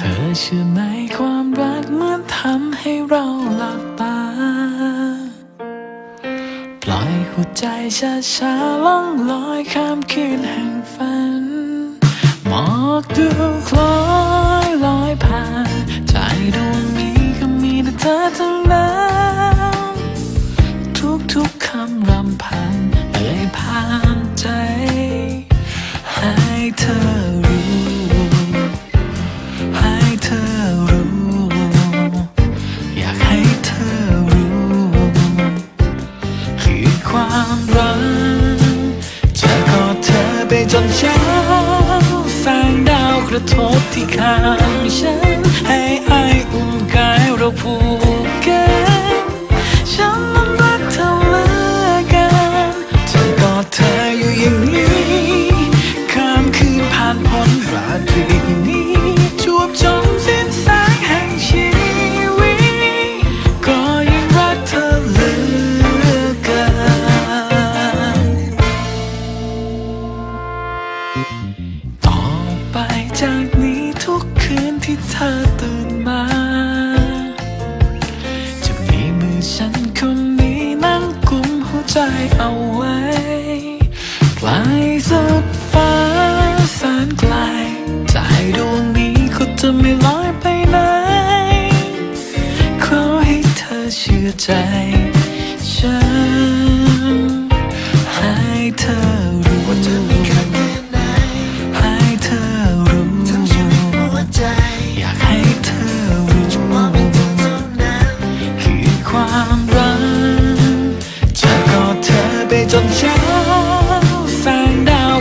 เธอเชื่อไหมความรักเหมือนทำให้เราหลับตา ปล่อยหัวใจช้าช้าๆล่องลอยข้ามคืนแห่งฝัน หมอกดูคล้อยลอยผ่าน ใจดวงนี้ก็มีแต่เธอทั้งนั้น แสงดาวกระทบที่ข้างฉัน ให้ไออุ่นกายเราผูกกัน เอาไว้ ไกลสุดฟ้าแสนไกลใจดวงนี้ก็จะไม่ลอยไป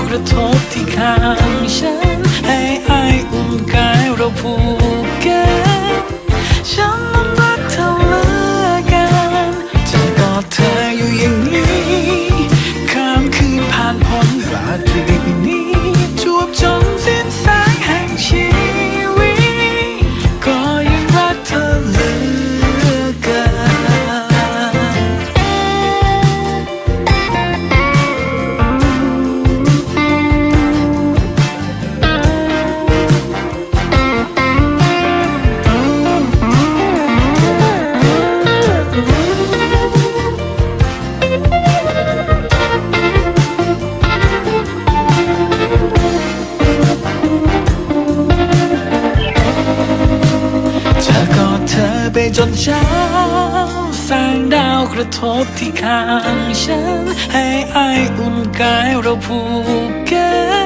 กระทบที่ข้างฉัน ให้ไออุ่นกายเราผูกกั จนเช้าแสงดาวกระทบที่ข้างฉัน ให้ไออุ่นกายเราผูกกั